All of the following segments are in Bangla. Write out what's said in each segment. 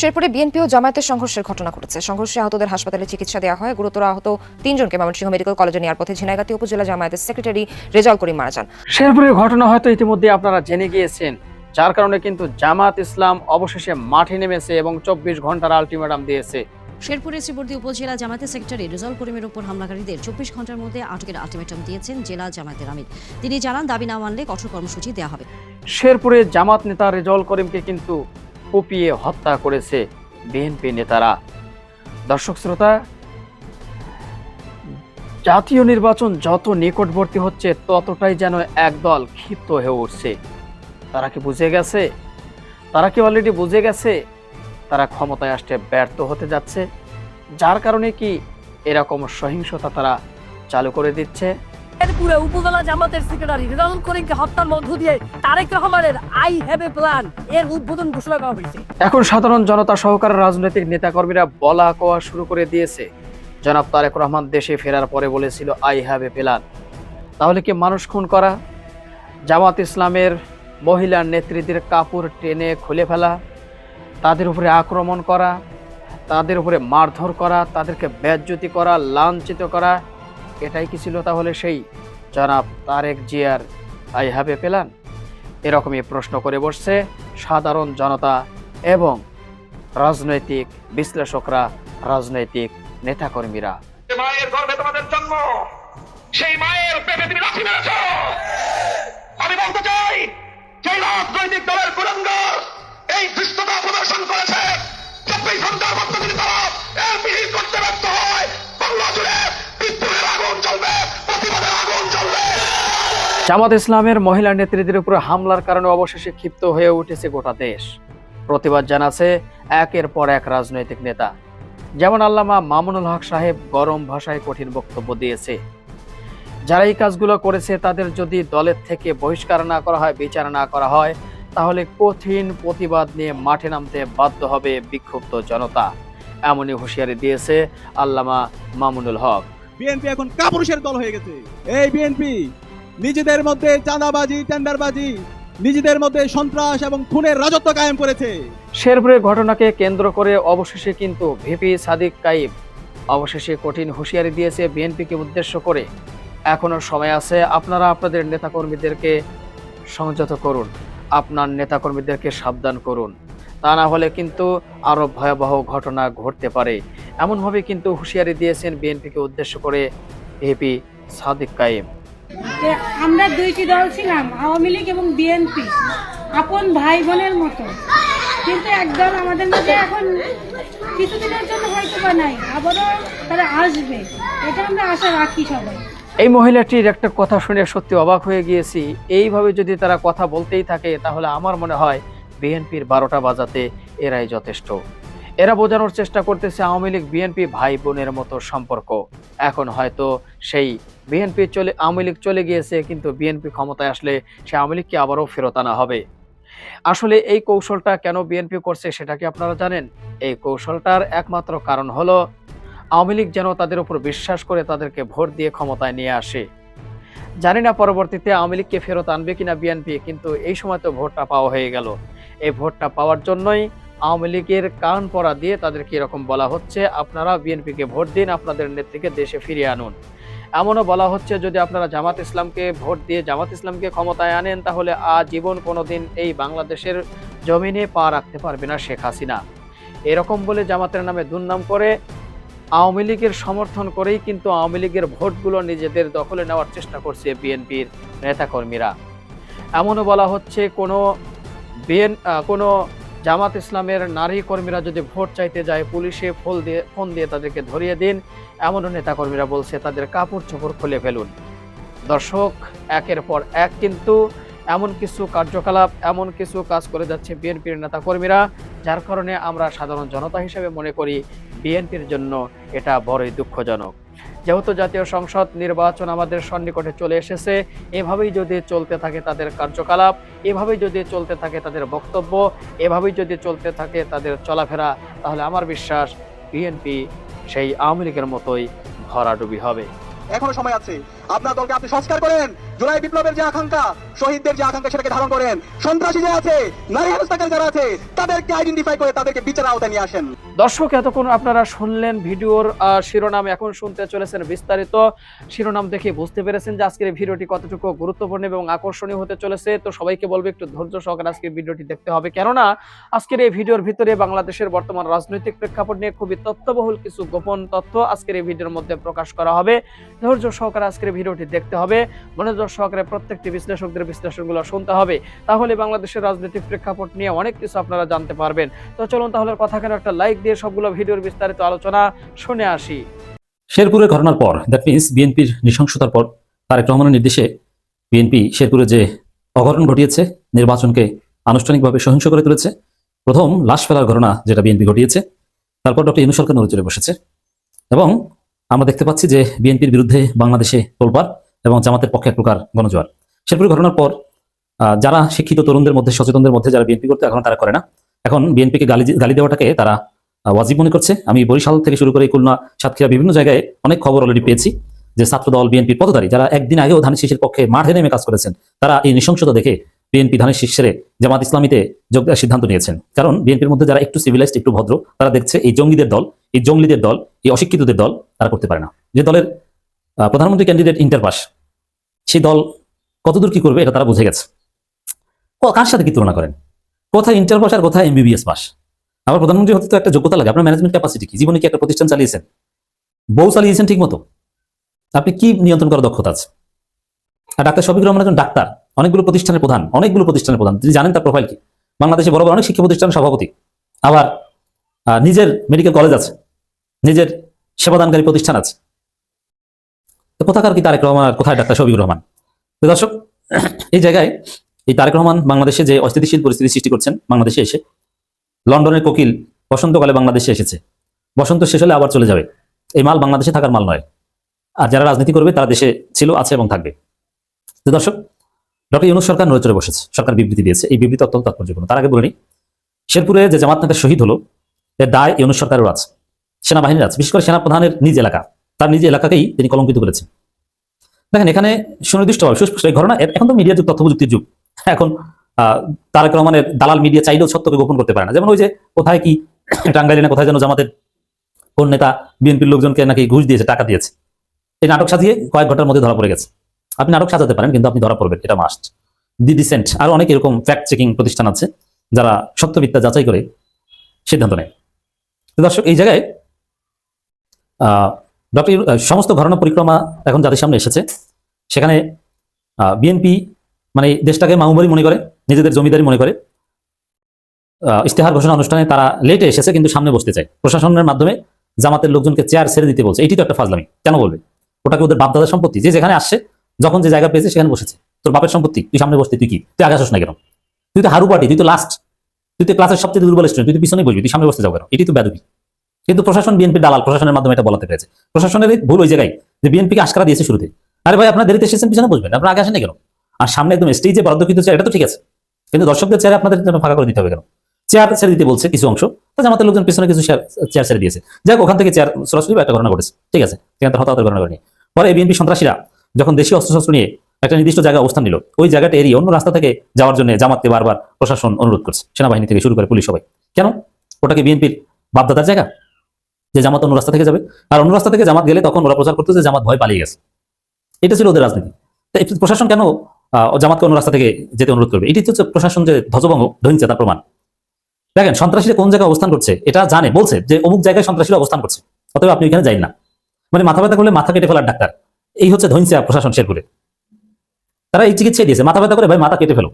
শেরপুরে বিএনপি ও জামায়াতের সংঘর্ষের ঘটনা ঘটেছে। সংঘর্ষে আহতদের হাসপাতালে চিকিৎসা দেওয়া হয়। গুরুতর আহত তিনজনকে ময়মনসিংহ মেডিকেল কলেজে নেওয়ার পথে ঝিনাইগাতি উপজেলা জামায়াতের সেক্রেটারি রেজাল করিম মারা যান। শেরপুরের ঘটনা হয়তো ইতিমধ্যে আপনারা জেনে গিয়েছেন যার কারণে কিন্তু জামাত ইসলাম অবশেষে মাঠে নেমেছে এবং চব্বিশ ঘণ্টার আলটিমেটাম দিয়েছে। শেরপুরের শ্রীবর্দী উপজেলা জামায়াতের সেক্রেটারি রেজাল করিমের উপর হামলাকারীদের চব্বিশ ঘণ্টার মধ্যে আটকের আলটিমেটাম দিয়েছেন জেলা জামায়াতের আমির। তিনি জানান দাবি না মানলে কঠোর কর্মসূচি দেওয়া হবে। শেরপুরে জামাত নেতা রেজল করিমকে কিন্তু কুপিয়ে হত্যা করেছে বিএনপি নেতারা। দর্শক শ্রোতা, জাতীয় নির্বাচন যত নিকটবর্তী হচ্ছে, ততটাই যেন একদল ক্ষিপ্ত হয়ে উঠছে। তারা কি বুঝে গেছে? তারা কি অলরেডি বুঝে গেছে? তারা ক্ষমতায় আসতে ব্যর্থ হতে যাচ্ছে। যার কারণে কি এরকম সহিংসতা তারা চালু করে দিচ্ছে? শেরপুরে উপজেলা জামাতের সেক্রেটারি রেজাউল করিমকে হত্যার মধ্য দিয়ে তারেক রহমানের আই হ্যাভ এ প্ল্যান এর উদ্বোধন ঘোষণা করা হয়েছে। এখন সাধারণ জনতা সহকারে রাজনৈতিক নেতাকর্মীরা বলা কওয়া শুরু করে দিয়েছে। জনাব তারেক রহমান দেশে ফেরার পরে বলেছিল, আই হ্যাভ এ প্ল্যান। তাহলে কি মানুষ খুন করা? জামাত ইসলামের মহিলা নেত্রীদের কাপড় টেনে খুলে ফেলা, তাদের উপরে আক্রমণ করা, তাদের উপরে মারধর করা, তাদেরকে বেজ্জতি করা, লাঞ্ছিত করা এটাই কি ছিল তাহলে সেই? জনাব তারেক জিয়ার আই হ্যাভ এ প্ল্যান? এরকমই প্রশ্ন করে বসছে সাধারণ জনতা এবং রাজনৈতিক বিশ্লেষকরা, রাজনৈতিক নেতাকর্মীরা। প্রদর্শন করেছে, চব্বিশ ঘণ্টার মধ্যে তারা করতে ব্যর্থ হয় জামাত ইসলামের মহিলা নেত্রীদের উপর হামলার কারণে অবশেষে ক্ষিপ্ত হয়ে উঠেছে গোটা দেশ। প্রতিবাদ জানাচ্ছে একের পর এক রাজনৈতিক নেতা। যেমন আল্লামা মামুনুল হক সাহেব গরম ভাষায় কঠিন বক্তব্য দিয়েছে। যারা এই কাজগুলো করেছে, তাদের যদি দলের থেকে বহিষ্কার না করা হয়, বিচার না করা হয়, তাহলে কঠিন প্রতিবাদ নিয়ে মাঠে নামতে বাধ্য হবে বিক্ষুব্ধ জনতা। এমনই হুঁশিয়ারি দিয়েছে আল্লামা মামুনুল হক। বিএনপি এখন কাপুরুষের দল হয়ে গেছে। এই বিএনপি নিজেদের মধ্যে চাঁদাবাজি, টেন্ডারবাজি, নিজেদের মধ্যে সন্ত্রাস এবং খুনের রাজত্ব কায়েম করেছে। শেরপুরের ঘটনাকে কেন্দ্র করে অবশেষে কিন্তু ভিপি সাদিক কাইব অবশেষে কঠিন হুঁশিয়ারি দিয়েছে বিএনপিকে উদ্দেশ্য করে। এখনও সময় আছে, আপনারা আপনাদের নেতাকর্মীদেরকে সংযত করুন। আপনার নেতাকর্মীদেরকে সাবধান করুন। তা না হলে কিন্তু আরও ভয়াবহ ঘটনা ঘটতে পারে। এমনভাবে কিন্তু হুঁশিয়ারি দিয়েছেন বিএনপিকে উদ্দেশ্য করে ভিপি সাদিক কাইম। যে আমরা দুইটি দল ছিলাম, আওয়ামী লীগ এবং বিএনপি, আপন ভাই বোনের মতো। কিন্তু একদল আমাদের মধ্যে এখন কিছুদিনের জন্য হয়তো বা নাই, আবারও তারা আসবে। এটা আমরা আশা রাখি সবাই। এই মহিলাটির একটা কথা শুনে সত্যি অবাক হয়ে গিয়েছি। এইভাবে যদি তারা কথা বলতেই থাকে, তাহলে আমার মনে হয় বিএনপির বারোটা বাজাতে এরাই যথেষ্ট। এরা বোঝানোর চেষ্টা করতেছে আওয়ামী লীগ, বিএনপি ভাই বোনের মতো সম্পর্ক। এখন হয়তো সেই বিএনপি চলে, আওয়ামী লীগ চলে গিয়েছে, কিন্তু বিএনপি ক্ষমতায় আসলে সে আওয়ামী লীগকে আবারও ফেরত আনা হবে। আসলে এই কৌশলটা কেন বিএনপি করছে সেটা কি আপনারা জানেন? এই কৌশলটার একমাত্র কারণ হলো আওয়ামী লীগ যেন তাদের উপর বিশ্বাস করে তাদেরকে ভোট দিয়ে ক্ষমতায় নিয়ে আসে। জানি না পরবর্তীতে আওয়ামী লীগকে ফেরত আনবে কিনা বিএনপি, কিন্তু এই সময় তো ভোটটা পাওয়া হয়ে গেল। এই ভোটটা পাওয়ার জন্যই আওয়ামী লীগের কান পড়া দিয়ে তাদেরকে এরকম বলা হচ্ছে, আপনারা বিএনপিকে ভোট দিন, আপনাদের নেত্রীকে দেশে ফিরিয়ে আনুন। এমনও বলা হচ্ছে, যদি আপনারা জামাত ইসলামকে ভোট দিয়ে জামাত ইসলামকে ক্ষমতায় আনেন, তাহলে আজীবন কোনোদিন এই বাংলাদেশের জমিনে পা রাখতে পারবে না শেখ হাসিনা। এরকম বলে জামাতের নামে দুর্নাম করে আওয়ামী লীগের সমর্থন করেই কিন্তু আওয়ামী লীগের ভোটগুলো নিজেদের দখলে নেওয়ার চেষ্টা করছে বিএনপির নেতাকর্মীরা। এমনও বলা হচ্ছে, কোনো বিএন কোনো জামাত ইসলামের নারী কর্মীরা যদি ভোট চাইতে যায়, পুলিশে ফোন দিয়ে ফোন দিয়ে তাদেরকে ধরিয়ে দিন, এমনও নেতাকর্মীরা বলছে তাদের কাপড় চোপড় খুলে ফেলুন। দর্শক, একের পর এক কিন্তু এমন কিছু কার্যকলাপ, এমন কিছু কাজ করে যাচ্ছে বিএনপির নেতাকর্মীরা, যার কারণে আমরা সাধারণ জনতা হিসেবে মনে করি বিএনপির জন্য এটা বড়ই দুঃখজনক। যেহেতু জাতীয় সংসদ নির্বাচন আমাদের সন্নিকটে চলে এসেছে, এভাবেই যদি চলতে থাকে তাদের কার্যকলাপ, এভাবেই যদি চলতে থাকে তাদের বক্তব্য, এভাবেই যদি চলতে থাকে তাদের চলাফেরা, তাহলে আমার বিশ্বাস বিএনপি সেই আওয়ামী লীগের মতোই ভরাডুবি হবে। এখনও সময় আছে। আপনার দলকে আপনি সংস্কার করেন। জুলাই বিপ্লবের যে আকাঙ্ক্ষা, শহীদদের যে আকাঙ্ক্ষা সেটাকে ধারণ করেন। সন্ত্রাসী যে আছে, নারী হেনস্থাকারী যারা আছে, তাদেরকে আইডেন্টিফাই করে তাদেরকে বিচার আওতায় নিয়ে আসেন। দর্শক, এতক্ষণ আপনারা শুনলেন ভিডিওর শিরোনাম। এখন শুনতে চলেছেন বিস্তারিত শিরোনাম দেখে বুঝতে পেরেছেন যে আজকের ভিডিওটি কতটুকু গুরুত্বপূর্ণ এবং আকর্ষণীয় হতে চলেছে। তো সবাইকে বলব, একটু ধৈর্য সহকারে আজকের ভিডিওটি দেখতে হবে। কেননা, আজকের এই ভিডিওর ভিতরে বাংলাদেশের বর্তমান রাজনৈতিক প্রেক্ষাপট নিয়ে খুবই তথ্যবহুল কিছু গোপন তথ্য আজকের এই ভিডিওর মধ্যে প্রকাশ করা হবে। ধৈর্য সহকারে আজকের ভিডিওটি দেখতে হবে। মনোযোগ সহকারে প্রত্যেকটি বিশ্লেষকদের বিশ্লেষণগুলো শুনতে হবে। তাহলে বাংলাদেশের রাজনৈতিক প্রেক্ষাপট নিয়ে অনেক কিছু আপনারা জানতে পারবেন। তো চলুন তাহলে কথা কেন একটা লাইক দিয়ে সবগুলো ভিডিওর বিস্তারিত আলোচনা শুনে আসি। শেরপুরের ঘটনার পর দ্যাট মিনস বিএনপির নৃশংসতার পর, তারেক রহমানের নির্দেশে বিএনপি শেরপুরে যে অঘটন ঘটিয়েছে, নির্বাচনকে আনুষ্ঠানিকভাবে সহিংস করে তুলেছে, প্রথম লাশ ফেলার ঘটনা যেটা বিএনপি ঘটিয়েছে, তারপর ডক্টর ইনু সরকার চলে বসেছে। এবং আমরা দেখতে পাচ্ছি যে বিএনপির বিরুদ্ধে বাংলাদেশে তোলপাড় এবং জামাতের পক্ষে এক প্রকার গণজোয়ার। শেরপুরের ঘটনার পর যারা শিক্ষিত তরুণদের মধ্যে, সচেতনদের মধ্যে যারা বিএনপি করতে, এখন তারা করে না। এখন বিএনপিকে গালি গালি দেওয়াটাকে তারা ওয়াজিব মনে করছে। আমি বরিশাল থেকে শুরু করে খুলনা, সাতক্ষীরা বিভিন্ন জায়গায় অনেক খবর অলরেডি পেয়েছি যে ছাত্রদল বিএনপির পদধারী যারা একদিন আগেও ধানের শীষের পক্ষে মাঠে নেমে কাজ করেছেন, তারা এই নৃশংসতা দেখে বিএনপি ধানের শীর্ষে জামাত ইসলামীতে যোগ দেওয়ার সিদ্ধান্ত নিয়েছেন। কারণ বিএনপির মধ্যে যারা একটু সিভিলাইজড একটু ভদ্র, তারা দেখছে এই জঙ্গিদের দল, এই জঙ্গলিদের দল, এই অশিক্ষিতদের দল তারা করতে পারে না। যে দলের প্রধানমন্ত্রী ক্যান্ডিডেট ইন্টারপাস সেই দল কতদূর কি করবে এটা তারা বুঝে গেছে। কার সাথে কি তুলনা করেন? কোথায় ইন্টার পাস আর কোথায় এমবিবিএস পাস আবার প্রধানমন্ত্রী হতে তো একটা যোগ্যতা লাগে। আপনার ম্যানেজমেন্ট ক্যাপাসিটি কি? জীবনে কি একটা প্রতিষ্ঠান চালিয়েছেন? বউ চালিয়েছেন ঠিক মতো? আপনি কি নিয়ন্ত্রণ করার দক্ষতা আছে? আর ডাক্তার শফিক রহমান একজন ডাক্তার। অনেকগুলো প্রতিষ্ঠানের প্রধান, অনেকগুলো প্রতিষ্ঠানের প্রধান। তিনি জানেন তার প্রোফাইল কি? বাংলাদেশে বড় বড় অনেক শিক্ষা প্রতিষ্ঠানের সভাপতি। আবার নিজের মেডিকেল কলেজ আছে। নিজের সেবাদানকারী প্রতিষ্ঠান আছে। তো কোথাকার কি তারেক রহমান কোথায় ডাক্তার শফিক রহমান? দর্শক, এই জায়গায় এই তারেক রহমান বাংলাদেশে যে অস্থিতিশীল পরিস্থিতি সৃষ্টি করছেন, বাংলাদেশে এসে লন্ডনের কোকিল বসন্তকালে বাংলাদেশে এসেছে। বসন্ত শেষ হলে আবার চলে যাবে। এই মাল বাংলাদেশে থাকার মাল নয়। আর যারা রাজনীতি করবে, তারা দেশে ছিল, আছে এবং থাকবে। তো দর্শক, ডক্টর ইউনুস সরকার চড়ে বসেছে। সরকার বিবৃতি দিয়েছে। এই বিবৃতি অত্যন্ত তাৎপর্যপূর্ণ। তার আগে বলিনি শেরপুরে যে জামাত নেতা শহীদ হলো, এর দায় ইউনুস সরকারেরও আছে। সেনাবাহিনীর আছে। বিশেষ করে সেনা প্রধানের নিজ এলাকা। তার নিজ এলাকাকেই তিনি কলঙ্কিত করেছেন। দেখেন, এখানে সুনির্দিষ্টভাবে সুস্পষ্ট এই ঘটনা এখন তো মিডিয়া যুগ তথ্য প্রযুক্তির যুগ। এখন তারেক রহমানের দালাল মিডিয়া চাইলেও সত্যকে গোপন করতে পারে না। যেমন ওই যে কোথায় কি টাঙ্গাইলে না কোথায় যেন জামাতের কোন নেতা বিএনপির লোকজনকে নাকি ঘুষ দিয়েছে, টাকা দিয়েছে। এই নাটক সাজিয়ে কয়েক ঘণ্টার মধ্যে ধরা পড়ে গেছে। আপনি নাটক সাজাতে পারেন, কিন্তু আপনি ধরা পড়বেন, এটা মাস্ট দি ডিসেন্ট আরও অনেক এরকম ফ্যাক্ট চেকিং প্রতিষ্ঠান আছে, যারা সত্যবিদ্যা যাচাই করে সিদ্ধান্ত নেয়। দর্শক, এই জায়গায় ডক্টর সমস্ত ঘটনা পরিক্রমা এখন যাদের সামনে এসেছে, সেখানে বিএনপি মানে দেশটাকে মামুবাড়ি মনে করে নিজেদের জমিদারি মনে করে। আহ, ইশতেহার ঘোষণা অনুষ্ঠানে তারা লেটে এসেছে কিন্তু সামনে বসতে চায়। প্রশাসনের মাধ্যমে জামাতের লোকজনকে চেয়ার ছেড়ে দিতে বলছে। এটি তো একটা ফাজলামি। কেন বলবে? ওটাকে ওদের বাপদাদার সম্পত্তি। যে যেখানে আসছে যখন যে জায়গা পেয়েছে সেখানে বসেছে। তোর বাপের সম্পত্তি তুই সামনে বসতে তুই কি? তুই আগে আসিস না কেন? তুই তো হারু পার্টি তুই তো লাস্ট তুই তো ক্লাসের সবচেয়ে দুর্বল স্টুডেন্ট তুই পিছনে বসবি তুই সামনে বসতে যাও কেন? এটি তো বেদবি কিন্তু প্রশাসন বিএনপি দালাল প্রশাসনের মাধ্যমে এটা বলাতে পেরেছে। প্রশাসনের ভুল ওই জায়গায় যে বিএনপিকে আশকারা দিয়েছে শুরুতে। আরে ভাই আপনার দেরিতে এসেছেন পিছনে বসবেন। আপনার আগে আসেন কেন? আর সামনে একদম স্টেজে চেয়ার এটা তো ঠিক আছে। কিন্তু দর্শকদের চেয়ারে আপনাদের জন্য ফাঁকা করে দিতে হবে কেন? চেয়ার ছেড়ে দিতে বলছে কিছু অংশ জামাতের লোকজন পিছনে কিছু চেয়ার ছেড়ে দিয়েছে। যাক, ওখান থেকে চেয়ার সরাসরি একটা ঘটনা ঘটেছে। ঠিক আছে, সেখানে তো হতাহতের ঘটনা ঘটেনি। পরে বিএনপি সন্ত্রাসীরা যখন দেশীয় অস্ত্রশস্ত্র নিয়ে একটা নির্দিষ্ট জায়গায় অবস্থান নিল, ওই জায়গাটা এড়িয়ে অন্য রাস্তা থেকে যাওয়ার জন্য জামাতকে বারবার প্রশাসন অনুরোধ করছে, সেনাবাহিনী থেকে শুরু করে পুলিশ সবাই। কেন? ওটাকে বিএনপির বাপদাদার জায়গা? যে জামাত অন্য রাস্তা থেকে যাবে? আর অন্য রাস্তা থেকে জামাত গেলে তখন ওরা প্রচার করতে যে জামাত ভয় পালিয়ে গেছে। এটা ছিল ওদের রাজনীতি। প্রশাসন কেন জামাতকে অন্য রাস্তা থেকে যেতে অনুরোধ করবে। এটি হচ্ছে প্রশাসন যে ধ্বজভঙ্গ ধরিছে তার প্রমাণ। দেখেন, সন্ত্রাসীরা কোন জায়গায় অবস্থান করছে, এটা জানে, বলছে যে অমুক জায়গায় সন্ত্রাসীরা অবস্থান করছে। অতএব আপনি এখানে যাই না। মানে মাথা ব্যথা করলে মাথা কেটে ফেলার ডাক্তার। এই হচ্ছে ধৈন্যা প্রশাসন শেরপুরে। তারা এই চিকিৎসাই দিয়েছে, মাথা ব্যথা করে ভাই মাথা কেটে ফেলো।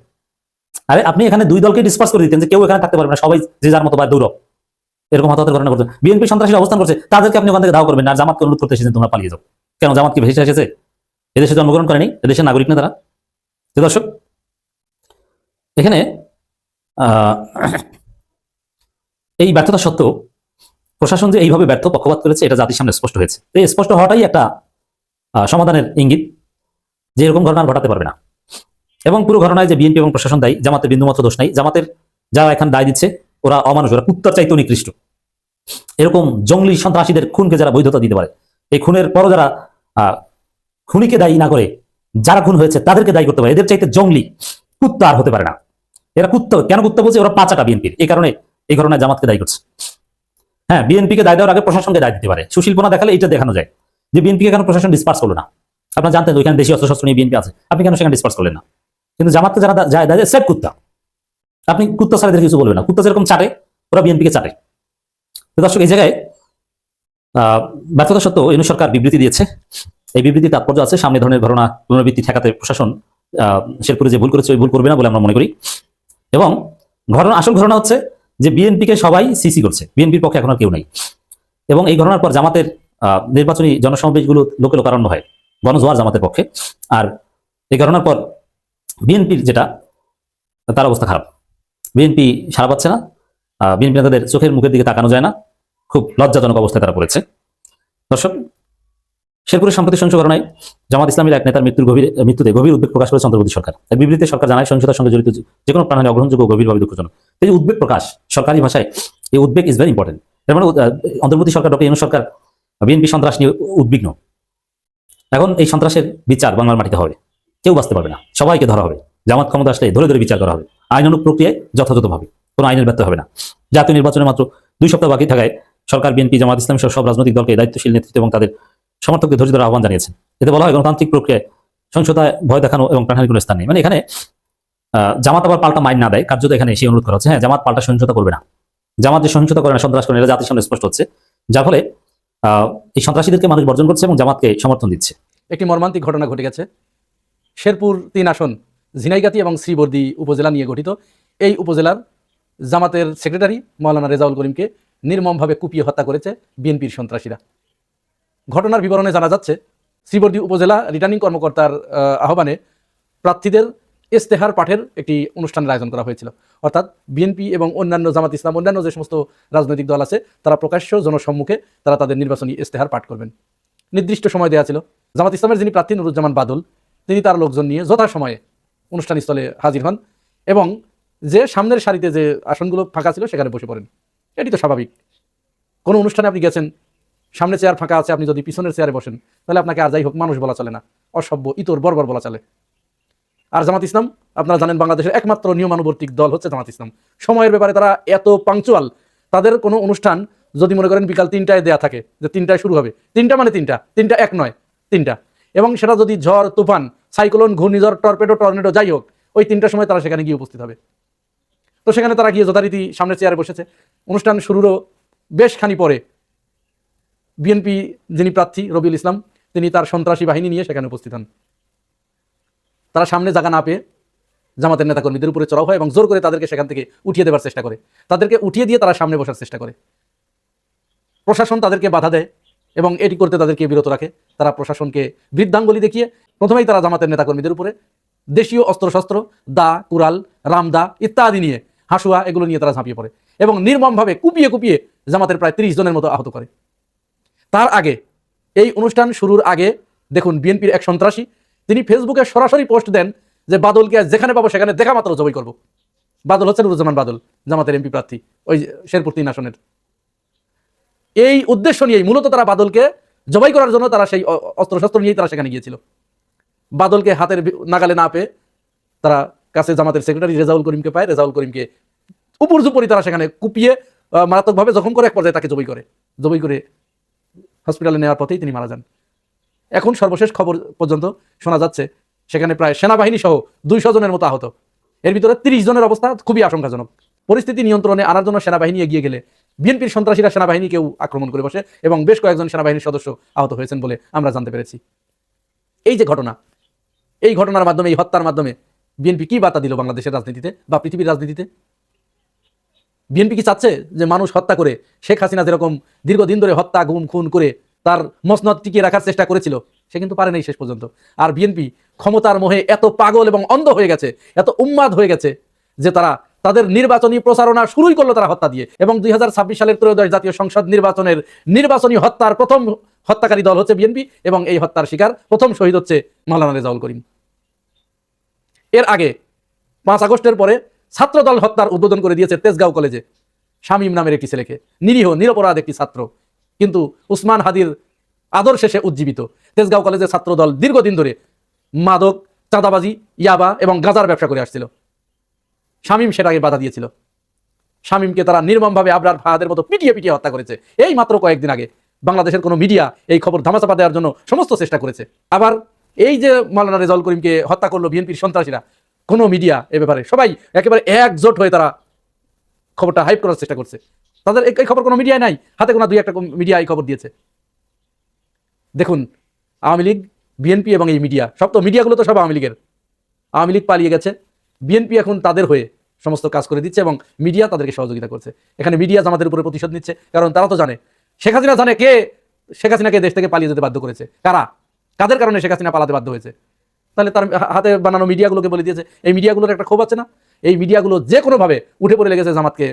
আরে, আপনি এখানে দুই দলকে ডিসপাস করে দিতেন যে কেউ এখানে থাকতে পারবে না, সবাই যে যার মতো বা দৌড় এরকম হতাহতের ঘটনা করছে বিএনপি সন্ত্রাসীরা অবস্থান করছে, তাদেরকে আপনি ওখান থেকে দাও করবেন আর জামাতকে অনুরোধ করতে এসেছেন, তোমরা পালিয়ে যাও। কেন, জামাত কি ভেসে এসেছে? এদেশে জন্মগ্রহণ করেনি? এদেশের নাগরিক না তারা? দর্শক, এখানে এই ব্যর্থতা সত্ত্বেও প্রশাসন যে এইভাবে ব্যর্থ পক্ষপাত করেছে, এটা জাতির সামনে স্পষ্ট হয়েছে। এই স্পষ্ট হওয়াটাই একটা সমাধানের ইঙ্গিত। যে এরকম ঘটনা ঘটাতে পারবে না। এবং পুরো ঘটনায় যে বিএনপি এবং প্রশাসন দায়ী, জামাতের বিন্দুমাত্র দোষ নাই। জামাতের যারা এখন দায় দিচ্ছে, ওরা অমানুষ, ওরা কুত্তার চাইতে নিকৃষ্ট। এরকম জঙ্গলি সন্ত্রাসীদের খুনকে যারা বৈধতা দিতে পারে, এই খুনের পরও যারা খুনিকে দায়ী না করে যারা খুন হয়েছে তাদেরকে দায়ী করতে পারে। এদের চাইতে জঙ্গলি কুত্তা আর হতে পারে না। এরা কুত্তা কেন কুত্তা বলছে? ওরা পাচাটা বিএনপির। এই কারণে এই ঘটনায় জামাতকে দায়ী করছে। হ্যাঁ বিএনপিকে দায় দেওয়ার আগে প্রশাসনকে দায় দিতে পারে। সুশীলপনা দেখালে এটা দেখানো যায় যে বিএনপিকে কেন প্রশাসন ডিসপার্স করল না। আপনারা জানতেন ওইখানে দেশীয় অস্ত্রশস্ত্র নিয়ে বিএনপি আছে। আপনি কেন সেখানে ডিসপার্স করলেন না? কিন্তু জামাতকে যারা যায় দেয় সেট কুত্তা। আপনি কুত্তা ছাড়া কিছু বলবেন না। কুত্তা যেরকম চাটে ওরা বিএনপিকে চাটে। দর্শক এই জায়গায় আহ, ব্যর্থতা সত্ত্বেও ইনু সরকার বিবৃতি দিয়েছে। এই বিবৃতি তাৎপর্য আছে। সামনে ধরনের ঘটনা পুনরাবৃত্তি ঠেকাতে প্রশাসন শেরপুরে যে ভুল করেছে ওই ভুল করবে না বলে আমরা মনে করি। এবং ঘটনা, আসল ঘটনা হচ্ছে যে বিএনপিকে সবাই সিসি করছে। বিএনপির পক্ষে এখন আর কেউ নাই। এবং এই ঘটনার পর জামাতের নির্বাচনী জনসমাবেশগুলো লোকে লোকারণ্য হয়। গণজোয়ার জামাতের পক্ষে। আর এই ঘটনার পর বিএনপির যেটা, তার অবস্থা খারাপ। বিএনপি সারা পাচ্ছে না। বিএনপি নেতাদের চোখের মুখের দিকে তাকানো যায় না। খুব লজ্জাজনক অবস্থায় তারা পড়েছে। দর্শক শেরপুরের সাম্প্রতিক সহিংস ঘটনায় জামাত ইসলামীর এক নেতার মৃত্যুর গভীর, মৃত্যুতে গভীর উদ্বেগ প্রকাশ করেছে অন্তর্বর্তী সরকার। এক বিবৃতিতে সরকার জানায়, সহিংসতার সঙ্গে জড়িত যে কোনো প্রাণহানি অগ্রহণযোগ্য গভীরভাবে দুঃখজনক। এই উদ্বেগ প্রকাশ, সরকারি ভাষায় এই উদ্বেগ ইজ ভেরি ইম্পর্টেন্ট এর মানে অন্তর্বর্তী সরকার ডক্টর ইউনূস সরকার, বিএনপি সন্ত্রাস নিয়ে উদ্বিগ্ন। এখন এই সন্ত্রাসের বিচার বাংলার মাটিতে হবে। কেউ বাঁচতে পারবে না। সবাইকে ধরা হবে। জামাত ক্ষমতা আসলে ধরে ধরে বিচার করা হবে। আইনানুগ প্রক্রিয়ায় যথাযথভাবে। কোনো আইনের ব্যর্থ হবে না। জাতীয় নির্বাচনে মাত্র দুই সপ্তাহ বাকি থাকায় সরকার, বিএনপি, জামাত ইসলাম সহ সব রাজনৈতিক দলকে দায়িত্বশীল নেতৃত্ব এবং তাদের সমর্থকদের ধৈর্য ধরার আহ্বান জানিয়েছেন। এতে বলা হয়, গণতান্ত্রিক প্রক্রিয়ায় সহিংসতায় ভয় দেখানো এবং প্রাণহানির কোনো স্থান নেই। মানে এখানে জামাত আবার পাল্টা মাইন না দেয়, কার্যত এখানে সেই অনুরোধ করা হচ্ছে। হ্যাঁ জামাত পাল্টা সহিংসতা করবে না। জামাত যে সহিংসতা করে না, সন্ত্রাস করে এটা জাতির সামনে স্পষ্ট হচ্ছে। যার ফলে এই সন্ত্রাসীদেরকে মানুষ বর্জন করছে এবং জামাতকে সমর্থন দিচ্ছে। একটি মর্মান্তিক ঘটনা ঘটে গেছে। শেরপুর তিন আসন, ঝিনাইগাতি এবং শ্রীবর্দী উপজেলা নিয়ে গঠিত। এই উপজেলার জামাতের সেক্রেটারি মৌলানা রেজাউল করিমকে নির্মমভাবে কুপিয়ে হত্যা করেছে বিএনপির সন্ত্রাসীরা। ঘটনার বিবরণে জানা যাচ্ছে শ্রীবর্দী উপজেলা রিটার্নিং কর্মকর্তার আহ, আহ্বানে প্রার্থীদের ইস্তেহার পাঠের একটি অনুষ্ঠানের আয়োজন করা হয়েছিল। অর্থাৎ বিএনপি এবং অন্যান্য জামাত ইসলাম অন্যান্য যে সমস্ত রাজনৈতিক দল আছে তারা প্রকাশ্য জনসম্মুখে তারা তাদের নির্বাচনী ইস্তেহার পাঠ করবেন। নির্দিষ্ট সময় দেওয়া ছিল। জামাত ইসলামের যিনি প্রার্থী নুরুজ্জামান বাদল তিনি তার লোকজন নিয়ে যথাসময়ে অনুষ্ঠানস্থলে হাজির হন এবং যে সামনের সারিতে যে আসনগুলো ফাঁকা ছিল সেখানে বসে পড়েন। এটি তো স্বাভাবিক। কোনো অনুষ্ঠানে আপনি গেছেন সামনে চেয়ার ফাঁকা আছে, আপনি যদি পিছনের চেয়ারে বসেন, তাহলে আপনাকে আর যাই হোক মানুষ বলা চলে না। অসভ্য, ইতর, বর্বর বলা চলে। আর জামাত ইসলাম, আপনারা জানেন বাংলাদেশের একমাত্র নিয়মানুবর্তিক দল হচ্ছে জামাত ইসলাম। সময়ের ব্যাপারে তারা এত পাংচুয়াল তাদের কোনো অনুষ্ঠান যদি মনে করেন বিকাল তিনটায় দেয়া থাকে, যে তিনটায় শুরু হবে, তিনটা মানে তিনটা তিনটা এক নয়, তিনটা। এবং সেটা যদি ঝড়, তুফান সাইক্লোন ঘূর্ণিঝড় টর্পেডো টর্নেডো যাই হোক, ওই তিনটার সময় তারা সেখানে গিয়ে উপস্থিত হবে। তো সেখানে তারা গিয়ে যথারীতি সামনে চেয়ারে বসেছে। অনুষ্ঠান শুরুরও বেশ খানি পরে বিএনপি যিনি প্রার্থী রবিউল ইসলাম, তিনি তার সন্ত্রাসী বাহিনী নিয়ে সেখানে উপস্থিত হন। তারা সামনে জায়গা না পেয়ে জামাতের নেতাকর্মীদের উপরে চড়াও হয় এবং জোর করে তাদেরকে সেখান থেকে উঠিয়ে দেওয়ার চেষ্টা করে। তাদেরকে উঠিয়ে দিয়ে তারা সামনে বসার চেষ্টা করে। প্রশাসন তাদেরকে বাধা দেয় এবং এটি করতে তাদেরকে বিরত রাখে। তারা প্রশাসনকে বৃদ্ধাঙ্গলি দেখিয়ে প্রথমেই তারা জামাতের নেতাকর্মীদের উপরে দেশীয় অস্ত্রশস্ত্র, দা কুরাল রামদা ইত্যাদি নিয়ে হাসুয়া এগুলো নিয়ে তারা ঝাঁপিয়ে পড়ে এবং নির্মমভাবে কুপিয়ে কুপিয়ে জামাতের প্রায় তিরিশ জনের মতো আহত করে। তার আগে, এই অনুষ্ঠান শুরুর আগে, দেখুন, বিএনপির এক সন্ত্রাসী, তিনি ফেসবুকে সরাসরি পোস্ট দেন যে বাদলকে যেখানে পাবো সেখানে দেখা মাত্র জবই করব। বাদল হচ্ছে নুরুজ্জামান বাদল, জামাতের এমপি প্রার্থী, ওই শেরপুর তিন আসনের। এই উদ্দেশ্য নিয়েই মূলত তারা বাদলকে জবাই করার জন্য তারা সেই অস্ত্রশস্ত্র নিয়েই তারা সেখানে গিয়েছিল। বাদলকে হাতের নাগালে না পেয়ে তারা কাছে জামাতের সেক্রেটারি রেজাউল করিমকে পায়। রেজাউল করিমকে উপর জুপরি তারা সেখানে কুপিয়ে মারাত্মকভাবে জখম করে, এক পর্যায়ে তাকে জবই করে। জবই করে হসপিটালে নেওয়ার পথেই তিনি মারা যান। এখন সর্বশেষ খবর পর্যন্ত শোনা যাচ্ছে, সেখানে প্রায় সেনাবাহিনী সহ দুইশো জনের মতো আহত। এর ভিতরে তিরিশ জনের অবস্থা খুবই আশঙ্কাজনক। পরিস্থিতি নিয়ন্ত্রণে আনার জন্য সেনাবাহিনী এগিয়ে গেলে বিএনপির সন্ত্রাসীরা সেনাবাহিনীকেও আক্রমণ করে বসে এবং বেশ কয়েকজন সেনাবাহিনীর সদস্য আহত হয়েছেন বলে আমরা জানতে পেরেছি। এই যে ঘটনা, এই ঘটনার মাধ্যমে, এই হত্যার মাধ্যমে বিএনপি কি বার্তা দিল বাংলাদেশের রাজনীতিতে বা পৃথিবীর রাজনীতিতে? বিএনপি কি চাচ্ছে যে মানুষ হত্যা করে? শেখ হাসিনা যেরকম দীর্ঘদিন ধরে হত্যা, গুম, খুন করে তার মসনদ টিকিয়ে রাখার চেষ্টা করেছিল, সে কিন্তু পারে নাই শেষ পর্যন্ত। আর বিএনপি ক্ষমতার মোহে এত পাগল এবং অন্ধ হয়ে গেছে, এত উন্মাদ হয়ে গেছে যে তারা তাদের নির্বাচনী প্রচারণা শুরুই করল তারা হত্যা দিয়ে। এবং দুই হাজার ছাব্বিশ সালের ত্রয়োদশ জাতীয় সংসদ নির্বাচনের নির্বাচনী হত্যার প্রথম হত্যাকারী দল হচ্ছে বিএনপি এবং এই হত্যার শিকার প্রথম শহীদ হচ্ছে মাওলানা রেজাউল করিম। এর আগে পাঁচ আগস্টের পরে ছাত্রদল হত্যার উদ্বোধন করে দিয়েছে তেজগাঁও কলেজে। শামীম নামের একটি ছেলেকে। নিরীহ, নিরপরাধ একটি ছাত্র। কিন্তু উসমান হাদির আদর্শে সে উজ্জীবিত। তেজগাঁও কলেজের ছাত্রদল দীর্ঘদিন ধরে মাদক, চাঁদাবাজি, ইয়াবা এবং গাঁজার ব্যবসা করে আসছিল। শামীম সেটাকে বাধা দিয়েছিল। শামীমকে তারা নির্মমভাবে আবরার ফাহাদের মতো পিটিয়ে পিটিয়ে হত্যা করেছে। এই মাত্র কয়েকদিন আগে বাংলাদেশের কোনো মিডিয়া এই খবর ধামাচাপা দেওয়ার জন্য সমস্ত চেষ্টা করেছে। আবার এই যে মাওলানা রেজাউল করিমকে হত্যা করল বিএনপির সন্ত্রাসীরা কোনো মিডিয়া এ ব্যাপারে, সবাই একেবারে একজোট হয়ে তারা খবরটা হাইপ করার চেষ্টা করছে। তাদের এই- খবর কোনো মিডিয়ায় নাই, হাতে কোনো দুই একটা মিডিয়া এই খবর দিয়েছে। দেখুন, আওয়ামী লীগ বিএনপি এবং এই মিডিয়া সব তো মিডিয়াগুলো তো সব আওয়ামী লীগের। আওয়ামী লীগ পালিয়ে গেছে বিএনপি এখন তাদের হয়ে সমস্ত কাজ করে দিচ্ছে এবং মিডিয়া তাদেরকে সহযোগিতা করছে। এখানে মিডিয়া আমাদের উপরে প্রতিশোধ নিচ্ছে, কারণ তারা তো জানে। শেখ হাসিনা জানে কে? শেখ হাসিনাকে দেশ থেকে পালিয়ে যেতে বাধ্য করেছে। কারা? কাদের কারণে শেখ হাসিনা পালাতে বাধ্য হয়েছে? তাহলে তার হাতে বানানো মিডিয়াগুলোকে বলে দিয়েছে। এই মিডিয়াগুলোর একটা ক্ষোভ আছে না? এই মিডিয়াগুলো যে কোনোভাবে উঠে পড়ে লেগেছে জামাতকে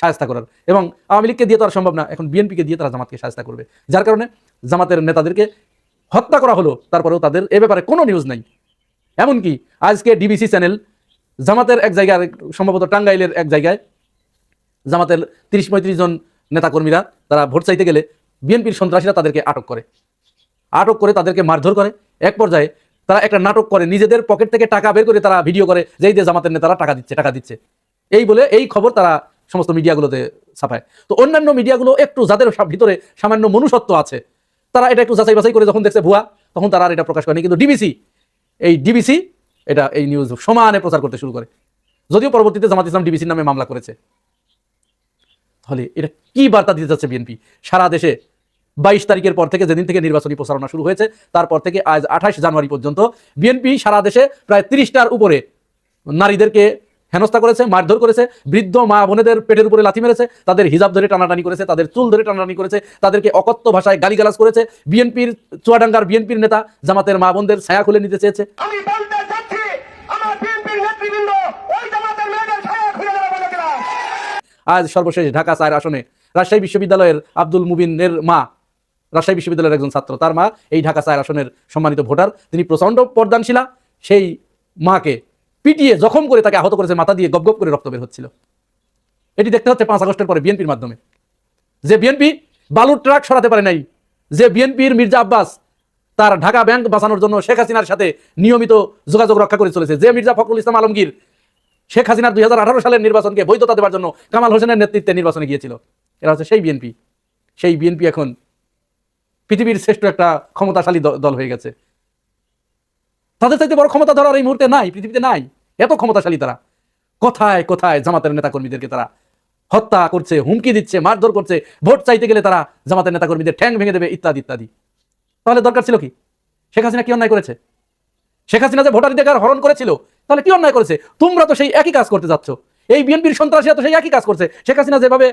সাহায্য করার। এবং আওয়ামী লীগকে দিয়ে তো আর সম্ভব না, এখন বিএনপিকে দিয়ে তারা জামাতকে সাহায্য করবে। যার কারণে জামাতের নেতাদেরকে হত্যা করা হলো, তারপরেও তাদের এ ব্যাপারে কোনো নিউজ নাই। এমনকি আজকে ডিবিসি চ্যানেল জামাতের এক জায়গায়, সম্ভবত টাঙ্গাইলের এক জায়গায়, জামাতের তিরিশ পঁয়ত্রিশ জন নেতাকর্মীরা, তারা ভোট চাইতে গেলে বিএনপির সন্ত্রাসীরা তাদেরকে আটক করে। আটক করে তাদেরকে মারধর করে। এক পর্যায়ে তারা একটা নাটক করে, নিজেদের পকেট থেকে টাকা বের করে তারা ভিডিও করে, যেই যে জামাতের নেতারা টাকা দিচ্ছে টাকা দিচ্ছে। এই বলে এই খবর তারা সমস্ত মিডিয়াগুলোতে ছাপায়। তো অন্যান্য মিডিয়াগুলো একটু যাদের ভিতরে সামান্য মনুষ্যত্ব আছে, তারা এটা একটু যাচাই বাছাই করে যখন দেখছে ভুয়া, তখন তারা এটা প্রকাশ করেনি। কিন্তু ডিবিসি, এই ডিবিসি এটা এই নিউজ সমানে প্রচার করতে শুরু করে। যদিও পরবর্তীতে জামাত ইসলাম ডিবিসির নামে মামলা করেছে। তাহলে এটা কি বার্তা দিতে যাচ্ছে বিএনপি? সারা দেশে বাইশ তারিখের পর থেকে যেদিন থেকে নির্বাচনী প্রচারণা শুরু হয়েছে তারপর থেকে আজ আঠাশ জানুয়ারি পর্যন্ত বিএনপি সারা দেশে প্রায় তিরিশটার উপরে নারীদেরকে হেনস্থা করেছে মারধর করেছে বৃদ্ধ মা বোনেদের পেটের উপরে লাথি মেরেছে তাদের হিজাব ধরে টানাটানি করেছে তাদের চুল ধরে টানাটানি করেছে তাদেরকে অকথ্য ভাষায় গালিগালাজ করেছে বিএনপির চুয়াডাঙ্গার বিএনপির নেতা জামাতের মা বোনদের ছায়া খুলে নিতে চেয়েছে। আমি বলতে চাচ্ছি আমার বিএনপির নেতৃবৃন্দ ওই জামাতের মেয়েদের ছায়া খুলে দেওয়া বলে দিলাম আজ সর্বশেষ ঢাকা চার আসনে রাজশাহী বিশ্ববিদ্যালয়ের আব্দুল মুবিনের মা রাজশাহী বিশ্ববিদ্যালয়ের একজন ছাত্র। তার মা এই ঢাকা চার আসনের সম্মানিত ভোটার। তিনি প্রচণ্ড পর্দানশীলা। সেই মাকে পিটিয়ে জখম করে তাকে আহত করেছে, মাথা দিয়ে গপ গপ করে রক্ত বের হচ্ছিল। এটি দেখতে হচ্ছে পাঁচ আগস্টের পরে বিএনপির মাধ্যমে। যে বিএনপি বালুর ট্রাক সরাতে পারে নাই, যে বিএনপির মির্জা আব্বাস তার ঢাকা ব্যাংক বাঁচানোর জন্য শেখ হাসিনার সাথে নিয়মিত যোগাযোগ রক্ষা করে চলেছে, যে মির্জা ফখরুল ইসলাম আলমগীর শেখ হাসিনার দুই হাজার আঠারো সালের নির্বাচনকে বৈধতা দেওয়ার জন্য কামাল হোসেনের নেতৃত্বে নির্বাচনে গিয়েছিল। এরা হচ্ছে সেই বিএনপি। সেই বিএনপি এখন পৃথিবীর শ্রেষ্ঠ একটা ক্ষমতাশালী দল হয়ে গেছে। তাদের চাইতে বড় ক্ষমতা ধরার এই মুহূর্তে নাই, পৃথিবীতে নাই। এত ক্ষমতাশালী তারা। কোথায় কোথায় জামাতের নেতাকর্মীদেরকে তারা হত্যা করছে, হুমকি দিচ্ছে, মারধর করছে, ভোট চাইতে গেলে তারা জামাতের নেতাকর্মীদের ঠ্যাং ভেঙে দেবে, ইত্যাদি ইত্যাদি। তাহলে দরকার ছিল কি? শেখ হাসিনা কি অন্যায় করেছে? শেখ হাসিনা যে ভোটাধিকার হরণ করেছিল, তাহলে কি অন্যায় করেছে? তোমরা তো সেই একই কাজ করতে যাচ্ছ। এই বিএনপির সন্ত্রাসীরা তো সেই একই কাজ করছে। শেখ হাসিনা যেভাবে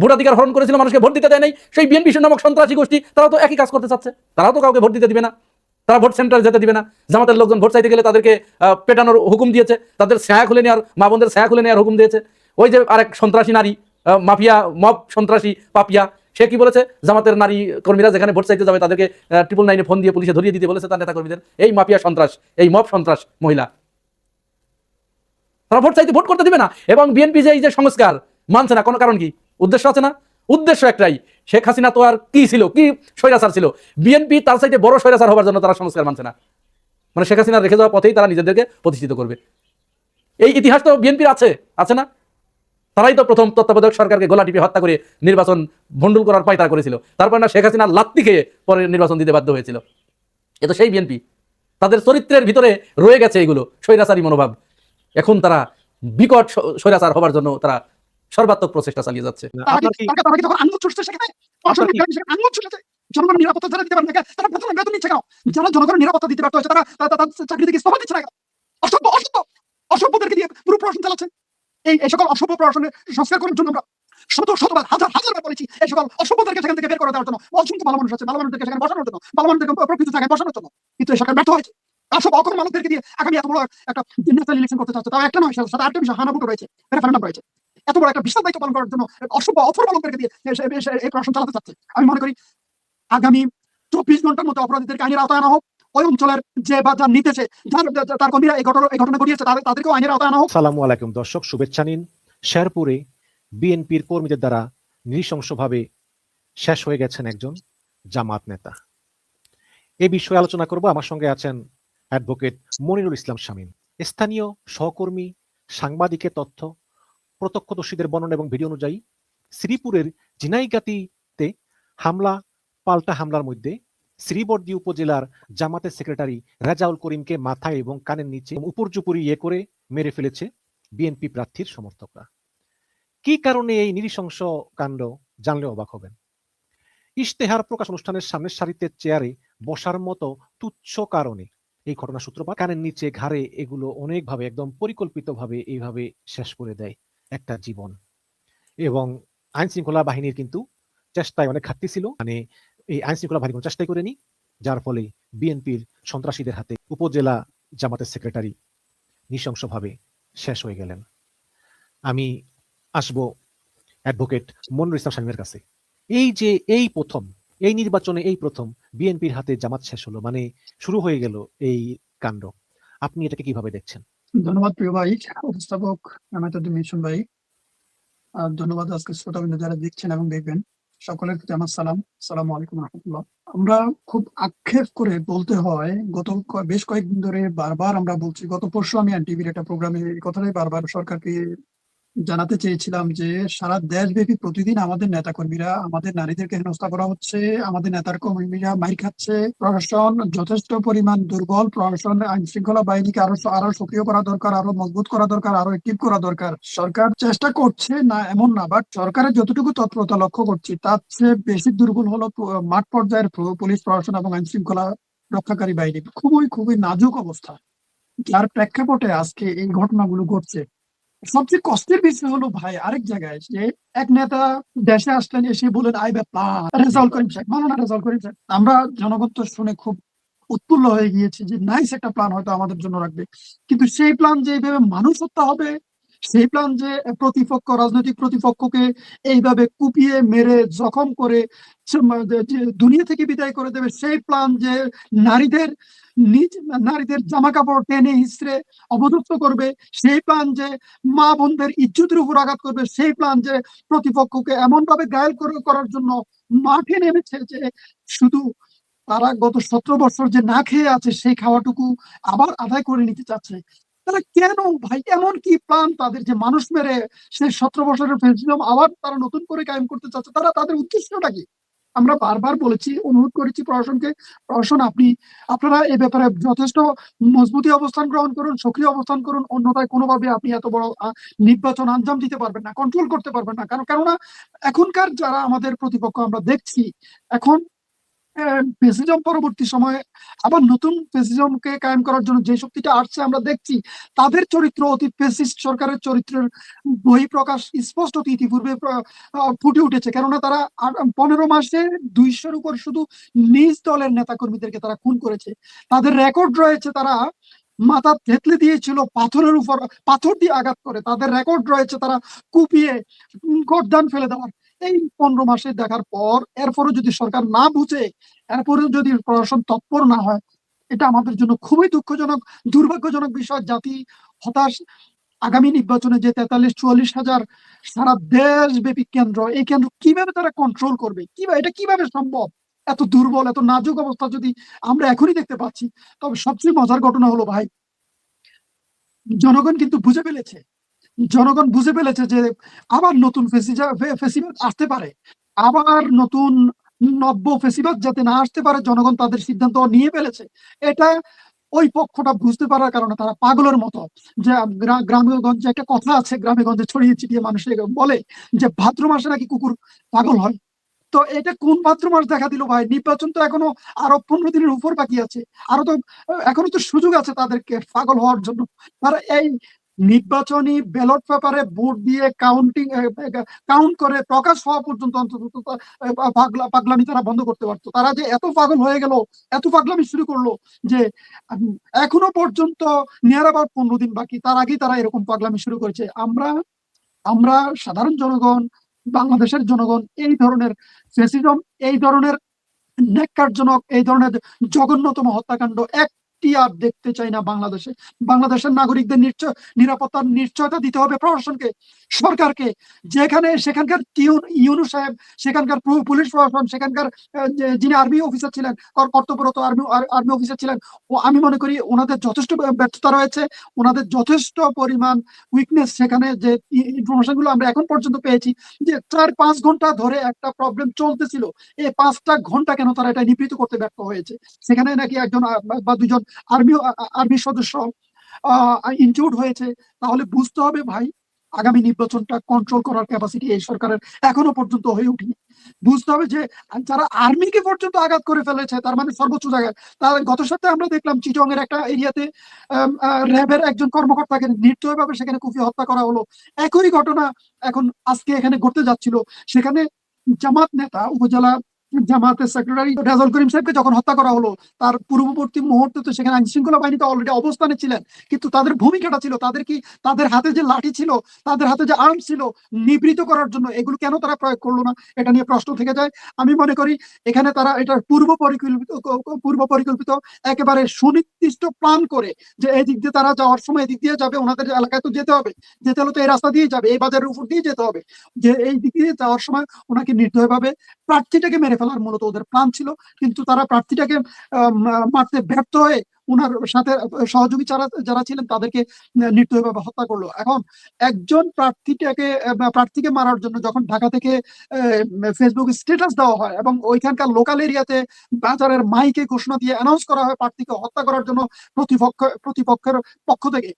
ভোটাধিকার হরণ করেছিল, মানুষকে ভোট দিতে দেয় নাই। সেই বিএনপি নামক সন্ত্রাসী গোষ্ঠী, তারাও তো একই কাজ করতে চাচ্ছে। তারাও তো কাউকে ভোট দিতে দিবে না। তারা ভোট সেন্টারে যেতে দিবে না। জামাতের লোকজন ভোট চাইতে গেলে তাদেরকে পেটানোর হুকুম দিয়েছে। তাদের ছায়া খুলে নেওয়ার মা বোনদের ছায়া খুলে নেওয়ার হুকুম দিয়েছে। ওই যে আরেক সন্ত্রাসী নারী মাফিয়া, মব সন্ত্রাসী পাপিয়া, সে কি বলেছে? জামাতের নারী কর্মীরা যেখানে ভোট চাইতে যাবে, তাদেরকে ট্রিপল নাইনে ফোন দিয়ে পুলিশে ধরিয়ে দিতে বলেছে তার নেতা কর্মীদের এই মাফিয়া সন্ত্রাস, এই মব সন্ত্রাস মহিলা। তারা ভোট চাইতে, ভোট করতে দিবে না। এবং বিএনপি যে এই যে সংস্কার, মানছে না। কোনো কারণ কি? উদ্দেশ্য আছে না? উদ্দেশ্য একটাই। শেখ হাসিনা তো আর কি ছিল? কি স্বৈরাচার ছিল? বিএনপি তার চাইতে বড় স্বৈরাচার হওয়ার জন্য তারা সংস্কার মানছে না। মানে শেখ হাসিনা রেখে যাওয়া পথেই তারা নিজেদেরকে প্রতিষ্ঠিত করবে। এই ইতিহাস তো বিএনপির আছে আছে না? তারাই তো প্রথম তত্ত্বাবধায়ক সরকারকে গোলা টিপে হত্যা করে নির্বাচন ভণ্ডুল করার পায় তারা করেছিল। তারপর না শেখ হাসিনা লাত্তি খেয়ে পরে নির্বাচন দিতে বাধ্য হয়েছিল। এ তো সেই বিএনপি তাদের চরিত্রের ভিতরে রয়ে গেছে এগুলো, স্বৈরাচারী মনোভাব। এখন তারা বিকট স্বৈরাচার হবার জন্য তারা সর্বাত্মক প্রচেষ্টা চালিয়ে যাচ্ছে। আপনার কি তারা কি তখন আনন্দ ছুটছে সেখানে আপনার কি- আনন্দ ছুটেছে জনগণের নিরাপত্তা যারা দিতে পারে তারা প্রথমে বেতন নিচ্ছে কেন? যারা জনগণের নিরাপত্তা দিতে ব্যর্থ তারা তারা- তারা চাকরি থেকে ইস্তফা দিচ্ছে না অসভ্য অসভ্য অসভ্যদেরকে দিয়ে পুরো প্রশাসন চালাচ্ছে। এই এই সকল অসভ্য প্রশাসনের সংস্কার করার জন্য আমরা শত শতবার হাজার হাজারবার বলেছি এই সকল অসভ্যদেরকে সেখান থেকে বের করে দেওয়ার জন্য। অসংখ্য ভালো মানুষ আছে ভালো মানুষদেরকে সেখানে বসানোর জন্য ভালো মানুষদেরকে প্রকৃত জায়গায় বসানোর জন্য। কিন্তু এই সরকার ব্যর্থ হয়েছে। আর সব অকর্ম মানুষদেরকে দিয়ে আগামী এত বড় একটা ন্যাশনাল ইলেকশন করতে চাচ্ছে তাও একটা নয় সাথে সাথে বিষয় হানাভুটো রয়েছে রেফারেন্ডাম রয়েছে। এত বড় একটা বিশাল দায়িত্ব পালন করার জন্য অসভ্য অথর্ব লোকদেরকে দিয়ে এ- এ- এ- এই প্রশাসন চালাতে চাচ্ছে। আমি মনে করি আগামী চব্বিশ ঘণ্টার মধ্যে অপরাধীদেরকে আইনের আওতায় আনা হোক, ওই অঞ্চলের যে বা যার নিতেছে তার কর্মীরা এই ঘটনা এই ঘটনা ঘটিয়েছে, তাদের, তাদেরকেও আইনের আওতায় আনা হোক। সালামু আলাইকুম দর্শক, শুভেচ্ছা নিন। শেরপুরে বিএনপির কর্মীদের দ্বারা নৃশংসভাবে শেষ হয়ে গেছেন একজন জামাত নেতা। এ বিষয়ে আলোচনা করব। আমার সঙ্গে আছেন অ্যাডভোকেট মনিরুল ইসলাম শামীম। স্থানীয় সহকর্মী, সাংবাদিকের তথ্য প্রত্যক্ষদর্শীদের বর্ণনা এবং ভিডিও অনুযায়ী, শ্রীপুরের জিনাইগাতিতে হামলা পাল্টা হামলার মধ্যে শ্রীবর্দী উপজেলার জামাতের সেক্রেটারি রাজাউল করিমকে মাথায় এবং কানের নিচে উপর্যুপুরি ইয়ে করে মেরে ফেলেছে বিএনপি প্রার্থীর সমর্থকরা। কি কারণে এই নিরিশংস কাণ্ড জানলে অবাক হবেন? ইশতেহার প্রকাশ অনুষ্ঠানের সামনের সারিতে চেয়ারে বসার মতো তুচ্ছ কারণে এই ঘটনা সূত্রপাত কানের নিচে ঘাড়ে এগুলো অনেকভাবে, একদম পরিকল্পিতভাবে এইভাবে শেষ করে দেয়। একটা জীবন। এবং আইন শৃঙ্খলা বাহিনীর কিন্তু চেষ্টায় অনেক ঘাটতি ছিল। মানে এই আইন শৃঙ্খলা বাহিনী কোনো চেষ্টাই করেনি, যার ফলে বিএনপির সন্ত্রাসীদের হাতে উপজেলা জামাতের সেক্রেটারি নৃশংসভাবে শেষ হয়ে গেলেন। আমি আসব অ্যাডভোকেট মনিরুল ইসলাম শামীমের কাছে। এই যে এই প্রথম, এই নির্বাচনে এই প্রথম বিএনপির হাতে জামাত শেষ হলো মানে শুরু হয়ে গেল এই কাণ্ড। আপনি এটাকে কীভাবে দেখছেন? ধন্যবাদ প্রিয় ভাই, উপস্থাপক আমাদের মিশন ভাই। আর ধন্যবাদ আজকে শ্রোতাবিন্দু যারা দেখছেন এবং দেখবেন, সকলের প্রতি আমার সালাম। সালাম আলাইকুম রহমতুল্লাহ। আমরা খুব আক্ষেপ করে বলতে হয়, গত বেশ কয়েকদিন ধরে বারবার আমরা বলছি, গত পরশু আমি টিভির একটা প্রোগ্রামে এই কথাটাই বারবার সরকারকে জানাতে চেয়েছিলাম যে, সারা দেশব্যাপী প্রতিদিন আমাদের নেতাকর্মীরা, আমাদের নারীদেরকে হেনস্থা করা হচ্ছে, আমাদের নেতার কর্মীরা মাইর খাচ্ছে। প্রশাসন যথেষ্ট পরিমাণ দুর্বল। প্রশাসন আইন শৃঙ্খলা বাহিনীকে আরও আরও সক্রিয় করা দরকার, আরও মজবুত করা দরকার, আরও অ্যাক্টিভ করা দরকার। সরকার চেষ্টা করছে, না এমন না বাট সরকারের যতটুকু তৎপরতা লক্ষ্য করছি, তার চেয়ে বেশি দুর্বল হলো মাঠ পর্যায়ের পুলিশ, প্রশাসন এবং আইন শৃঙ্খলা রক্ষাকারী বাহিনী। খুবই খুবই নাজুক অবস্থা। যার প্রেক্ষাপটে আজকে এই ঘটনাগুলো ঘটছে। সবচেয়ে কষ্টের বিষয় হলো ভাই, আরেক জায়গায় যে এক নেতা দেশে আসলেন, এসে বলেন আই প্লান রেজাল্ট করিম সাহেব মাননা রেজাল্ট করিম সাহেব, আমরা জনগণ তো শুনে খুব উৎফুল্ল হয়ে গিয়েছে যে নাইস একটা প্ল্যান হয়তো আমাদের জন্য রাখবে। কিন্তু সেই প্ল্যান যে এইভাবে মানুষ হত্যা হবে, সেই প্ল্যান যে প্রতিপক্ষ, রাজনৈতিক প্রতিপক্ষকে এইভাবে কুপিয়ে, মেরে, জখম করে দুনিয়া থেকে বিদায় করে দেবে, সেই প্ল্যান যে নারীদের নিজ নারীদের জামা কাপড় টেনে হিসড়ে অবদুপ্ত করবে, সেই প্ল্যান যে মা বোনদের ইজ্জতের উপর আঘাত করবে, সেই প্ল্যান যে প্রতিপক্ষকে এমন ভাবে গায়েল করার জন্য মাঠে নেমেছে যে শুধু তারা গত সতেরো বছর যে না খেয়ে আছে, সেই খাওয়াটুকু আবার আদায় করে নিতে চাচ্ছে। তারা কেন ভাই? এমন কি প্ল্যান তাদের যে মানুষ মেরে সেই সতেরো বছরের ফেসিজম আবার তারা নতুন করে কায়েম করতে চাচ্ছে? তারা তাদের উদ্দেশ্যটা কি? আমরা বারবার বলেছি, অনুরোধ করেছি প্রশাসনকে, প্রশাসন আপনি, আপনারা এ ব্যাপারে যথেষ্ট মজবুতি অবস্থান গ্রহণ করুন, সক্রিয় অবস্থান করুন, অন্যথায় কোনোভাবে আপনি এত বড় নির্বাচন আঞ্জাম দিতে পারবেন না কন্ট্রোল করতে পারবেন না। কারণ, কেননা এখনকার যারা আমাদের প্রতিপক্ষ আমরা দেখছি, এখন ফেসিজম পরবর্তী সময়ে আবার নতুন ফেসিজমকে কায়েম করার জন্য যে শক্তিটা আসছে আমরা দেখছি, তাদের চরিত্র অতি ফেসিস্ট সরকারের চরিত্রের বহিঃপ্রকাশ স্পষ্ট ইতিপূর্বে ফুটে উঠেছে। কেননা তারা পনেরো মাসে দুইশোর উপর শুধু নিজ দলের নেতাকর্মীদেরকে তারা খুন করেছে। তাদের রেকর্ড রয়েছে তারা মাথা থেতলে দিয়েছিল, পাথরের উপর, পাথর দিয়ে আঘাত করে। তাদের রেকর্ড রয়েছে তারা কুপিয়ে গর্দান ফেলে দেওয়ার। এই পনেরো মাসে দেখার পর, এরপরও যদি সরকার না বুঝে, এরপরেও যদি প্রশাসন তৎপর না হয়, এটা আমাদের জন্য খুবই দুঃখজনক, দুর্ভাগ্যজনক বিষয়। জাতি হতাশ। আগামী নির্বাচনে যে তেতাল্লিশ, চুয়াল্লিশ হাজার সারা দেশব্যাপী কেন্দ্র, এই কেন্দ্র কীভাবে তারা কন্ট্রোল করবে? কীভাবে, এটা কীভাবে সম্ভব? এত দুর্বল, এত নাজুক অবস্থা যদি আমরা এখনই দেখতে পাচ্ছি, তবে সবচেয়ে মজার ঘটনা হলো, ভাই, জনগণ কিন্তু বুঝে ফেলেছে। জনগণ বুঝে ফেলেছে যে আবার নতুন ফেসিবাদ আসতে পারে। আবার নতুন নব্য ফেসিবাদ যাতে না আসতে পারে, জনগণ তাদের সিদ্ধান্ত নিয়ে ফেলেছে। এটা ওই পক্ষটা বুঝতে পারার কারণে তারা পাগলের মতো। যে গ্রা- গ্রামেগঞ্জে একটা কথা আছে গ্রামে গঞ্জে ছড়িয়ে ছিটিয়ে মানুষ বলে যে, ভাদ্র মাসে নাকি কুকুর পাগল হয়। তো এটা কোন ভাদ্র মাস দেখা দিল ভাই? নির্বাচন তো এখনও আরও পনেরো দিনের উপর বাকি আছে। আরও তো এখনও তো সুযোগ আছে তাদেরকে পাগল হওয়ার জন্য। তারা এই নির্বাচনী ব্যালট পেপারে ভোট দিয়ে কাউন্টিং কাউন্ট করে প্রকাশ হওয়া পর্যন্ত অন্তত পাগলামি তারা বন্ধ করতে পারতো। তারা যে এত পাগল হয়ে গেল, এত পাগলামি শুরু করল যে এখনও পর্যন্ত নিয়ার আবার পনেরো দিন বাকি, তার আগেই তারা এরকম পাগলামি শুরু করেছে। আমরা আমরা সাধারণ জনগণ, বাংলাদেশের জনগণ, এই ধরনের ফেসিজম এই ধরনের ন্যাক্কারজনক, এই ধরনের জঘন্যতম হত্যাকাণ্ড এটি আর দেখতে চাই না বাংলাদেশে? বাংলাদেশের নাগরিকদের নিশ্চয় নিরাপত্তার নিশ্চয়তা দিতে হবে প্রশাসনকে, সরকারকে। যেখানে সেখানকার ইউনু সাহেব, সেখানকার পুলিশ প্রশাসন, সেখানকার যিনি আর্মি অফিসার ছিলেন, কর- কর্তব্যরত আর্মি আর্মি অফিসার ছিলেন, ও আমি মনে করি ওনাদের যথেষ্ট ব্যর্থতা রয়েছে। ওনাদের যথেষ্ট পরিমাণ উইকনেস সেখানে যে ইনফরমেশনগুলো আমরা এখন পর্যন্ত পেয়েছি, যে চার পাঁচ ঘণ্টা ধরে একটা প্রবলেম চলতেছিল। এই পাঁচটা ঘণ্টা কেন তারা এটা নিবৃত করতে ব্যর্থ হয়েছে? সেখানে নাকি একজন বা দুজন আর্মি আর্মি সদস্য ইনজুর্ড হয়েছে। তাহলে বুঝতে হবে ভাই, আগামী নির্বাচনটা কন্ট্রোল করার ক্যাপাসিটি এই সরকারের এখনও পর্যন্ত হয়ে ওঠেনি বুঝতে হবে যে যারা আর্মিকে পর্যন্ত আঘাত করে ফেলেছে, তার মানে সর্বোচ্চ জায়গায় তার গত সপ্তাহে আমরা দেখলাম চিটং এর একটা এরিয়াতে র্যাবের একজন কর্মকর্তাকে নির্দয়ভাবে সেখানে কুফি হত্যা করা হলো। একই ঘটনা এখন আজকে এখানে ঘটতে যাচ্ছিল। সেখানে জামাত নেতা উপজেলা জামাতের সেক্রেটারি রেজাউল করিম সাহেবকে যখন হত্যা করা হলো, তার পূর্ববর্তী মুহূর্তে তো সেখানে আইন শৃঙ্খলা বাহিনীতে অলরেডি অবস্থানে ছিলেন। কিন্তু তাদের ভূমিকাটা ছিল, তাদের কি, তাদের হাতে যে লাঠি ছিল, তাদের হাতে যে আর্ম ছিল, নিবৃত করার জন্য এগুলো কেন তারা প্রয়োগ করল না? এটা নিয়ে প্রশ্ন থেকে যায়। আমি মনে করি এখানে তারা এটা পূর্ব পরিকল্পিত পূর্ব পরিকল্পিত, একেবারে সুনির্দিষ্ট প্ল্যান করে যে এই দিক দিয়ে তারা যাওয়ার সময় এদিক দিয়ে যাবে, ওনাদের এলাকায় তো যেতে হবে। যেতে হলে তো এই রাস্তা দিয়ে যাবে, এই বাজারের উপর দিয়ে যেতে হবে। যে এই দিক দিয়ে যাওয়ার সময় ওনাকে নির্দয়ভাবে প্রার্থীটাকে মেরে ফেলার মূলত ওদের প্ল্যান ছিল। কিন্তু তারা প্রার্থীটাকে মারতে ব্যর্থ হয়ে ওনার সাথে সহযোগী যারা যারা ছিলেন তাদেরকে নির্দয়ভাবে হত্যা করল। এখন একজন প্রার্থীটাকে প্রার্থীকে মারার জন্য যখন ঢাকা থেকে ফেসবুক স্ট্যাটাস দেওয়া হয় এবং ওইখানকার লোকাল এরিয়াতে বাজারের মাইকে ঘোষণা দিয়ে অ্যানাউন্স করা হয় প্রার্থীকে হত্যা করার জন্য প্রতিপক্ষ, প্রতিপক্ষের পক্ষ থেকে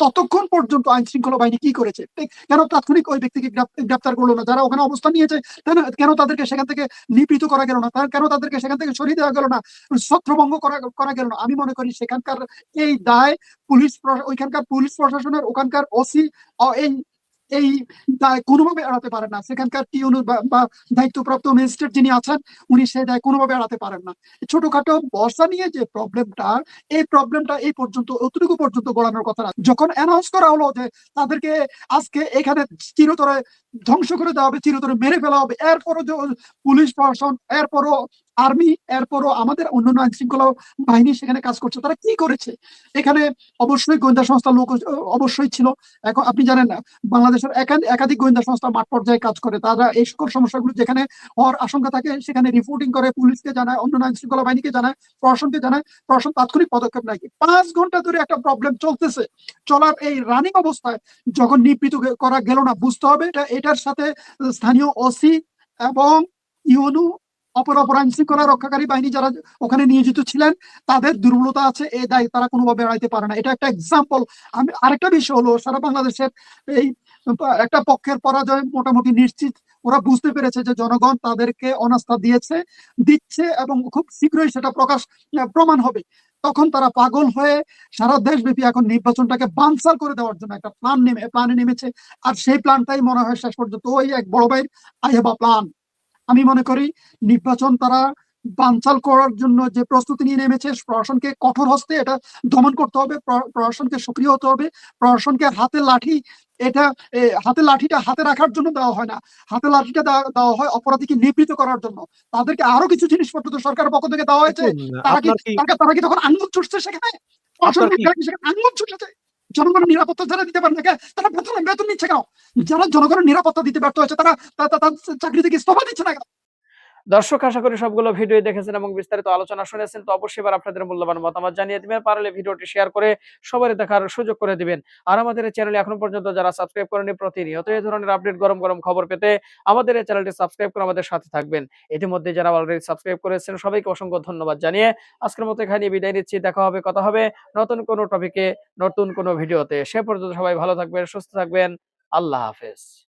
ততক্ষণ পর্যন্ত আইন শৃঙ্খলা বাহিনী কি করেছে? কেন তাৎক্ষণিক ওই ব্যক্তিকে গ্রেপ্তার করল না? যারা ওখানে অবস্থান নিয়েছে কেন তাদেরকে সেখান থেকে নিপৃত করা গেল না? কেন তাদেরকে সেখান থেকে সরিয়ে দেওয়া গেল না? ছত্রভঙ্গ করা করা গেল না? আমি মনে করি সেখানকার এই দায় পুলিশ ওইখানকার পুলিশ প্রশাসনের, ওখানকার ওসি এই এই দায় কোনোভাবে এড়াতে পারেন না। সেখানকার টিউন বা দায়িত্বপ্রাপ্ত ম্যাজিস্ট্রেট যিনি আছেন, উনি সেই দায় কোনোভাবে এড়াতে পারেন না। ছোটখাটো বর্ষা নিয়ে যে প্রবলেমটা, এই প্রবলেমটা এই পর্যন্ত অতটুকু পর্যন্ত গড়ানোর কথা যখন অ্যানাউন্স করা হলো যে তাদেরকে আজকে এখানে চিরতরে ধ্বংস করে দেওয়া হবে, চিরতরে মেরে ফেলা হবে, এরপরও পুলিশ প্রশাসন, এরপরও আর্মি এরপরও আমাদের অন্যান্য আইন শৃঙ্খলা বাহিনী সেখানে কাজ করছে। তারা কি করেছে? এখানে অবশ্যই গোয়েন্দা সংস্থা লোক অবশ্যই ছিল। এখন আপনি জানেন না বাংলাদেশের একাধিক গোয়েন্দা সংস্থা মাঠ পর্যায়ে কাজ করে। তারা এই সকল সমস্যাগুলো যেখানে হওয়ার আশঙ্কা থাকে, সেখানে রিপোর্টিং করে, পুলিশকে জানায়, অন্যান্য আইন শৃঙ্খলা বাহিনীকে জানায়, প্রশাসনকে জানায়। প্রশাসন তাৎক্ষণিক পদক্ষেপ নেয়। পাঁচ ঘণ্টা ধরে একটা প্রবলেম চলতেছে। চলার এই রানিং অবস্থায় যখন নিবৃত করা গেল না, বুঝতে হবে এটা, এটার সাথে স্থানীয় ওসি এবং ইউনু অপর অপর আইন শৃঙ্খলা রক্ষাকারী বাহিনী যারা ওখানে নিয়োজিত ছিলেন, তাদের দুর্বলতা আছে, এই দায় তারা কোনোভাবে এড়াইতে পারে না। এটা একটা এক্সাম্পল আমি আরেকটা বিষয় হলো, সারা বাংলাদেশের এই, একটা পক্ষের পরাজয় মোটামুটি নিশ্চিত। ওরা বুঝতে পেরেছে যে জনগণ তাদেরকে অনাস্থা দিয়েছে, দিচ্ছে এবং খুব শীঘ্রই সেটা প্রকাশ, প্রমাণ হবে। তখন তারা পাগল হয়ে সারা দেশব্যাপী এখন নির্বাচনটাকে বানসাল করে দেওয়ার জন্য একটা প্ল্যান নেমে প্ল্যানে নেমেছে। আর সেই প্ল্যানটাই মনে হয় শেষ পর্যন্ত ওই এক বড় ভাইয়ের আই প্ল্যান আমি মনে করি নির্বাচন তারা বানচাল করার জন্য যে প্রস্তুতি নিয়ে নেমেছে প্রশাসনকে কঠোর হস্তে এটা দমন করতে হবে প্রশাসনকে সক্রিয় হতে হবে প্রশাসনকে হাতে লাঠি এটা হাতে লাঠিটা হাতে রাখার জন্য দেওয়া হয় না। হাতে লাঠিটা দেওয়া- হয় অপরাধীকে নিবৃত করার জন্য। তাদেরকে আরও কিছু জিনিসপত্র তো সরকারের পক্ষ থেকে দেওয়া হয়েছে। তারা কি তারা- কি তখন আঙুল ছুটছে সেখানে? আঙুল ছুটেছে? জনগণের নিরাপত্তা যারা দিতে পারে না তারা বেতন বেতন নিচ্ছে কেন যারা জনগণের নিরাপত্তা দিতে ব্যর্থ হয়েছে, তারা চাকরি থেকে ইস্তফা দিচ্ছে না কেন? দর্শক, আশা করি সবগুলো ভিডিও দেখেছেন এবং বিস্তারিত আলোচনা শুনেছেন। তো অবশ্যই এবার আপনাদের মূল্যবান মতামত জানিয়ে দিবেন। পারলে ভিডিওটি শেয়ার করে সবারই দেখার সুযোগ করে দিবেন। আর আমাদের এই চ্যানেলে এখনও পর্যন্ত যারা সাবস্ক্রাইব করেনি প্রতিনিয়ত এই ধরনের আপডেট গরম গরম খবর পেতে আমাদের এই চ্যানেলটি সাবস্ক্রাইব করে আমাদের সাথে থাকবেন। ইতিমধ্যে যারা অলরেডি সাবস্ক্রাইব করেছেন, সবাইকে অসংখ্য ধন্যবাদ জানিয়ে আজকের মতো এখানে বিদায় নিচ্ছি। দেখা হবে, কথা হবে নতুন কোনো টপিকে নতুন কোনো ভিডিওতে। সে পর্যন্ত সবাই ভালো থাকবেন, সুস্থ থাকবেন। আল্লাহ হাফেজ।